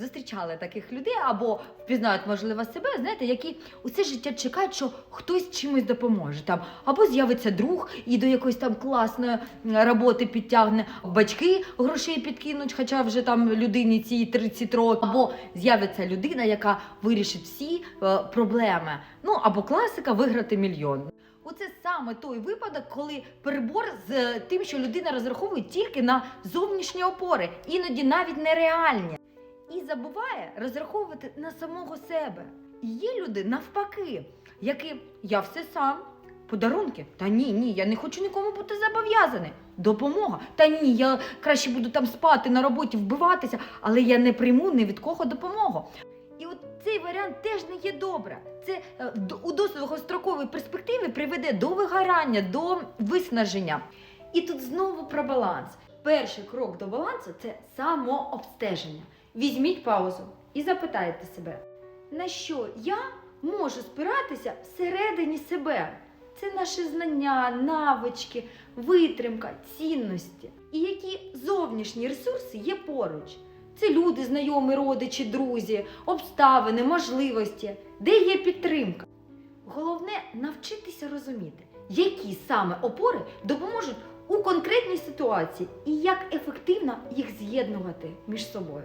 зустрічали таких людей або впізнають, можливо, себе, знаєте, які усе життя чекають, що хтось чимось допоможе. Там або з'явиться друг і до якоїсь там класної роботи підтягне, батьки грошей підкинуть, хоча вже там людині цій 30 років, або з'явиться людина, яка вирішить всі е, проблеми. Ну або класика виграти мільйон. Оце саме той випадок, коли перебор з е, тим, що людина розраховує тільки на зовнішні опори, іноді навіть нереальні, і забуває розраховувати на самого себе. І є люди навпаки, які я все сам. Подарунки? Та ні, ні, я не хочу нікому бути зобов'язаний. Допомога. Та ні, я краще буду там спати на роботі, вбиватися, але я не прийму ні від кого допомогу. І от цей варіант теж не є добре. Це е, у довгостроковій перспективі приведе до вигорання, до виснаження. І тут знову про баланс. Перший крок до балансу це самообстеження. Візьміть паузу і запитайте себе, на що я можу спиратися всередині себе. Це наші знання, навички, витримка, цінності. І які зовнішні ресурси є поруч. Це люди, знайомі, родичі, друзі, обставини, можливості, де є підтримка. Головне навчитися розуміти, які саме опори допоможуть у конкретній ситуації і як ефективно їх з'єднувати між собою.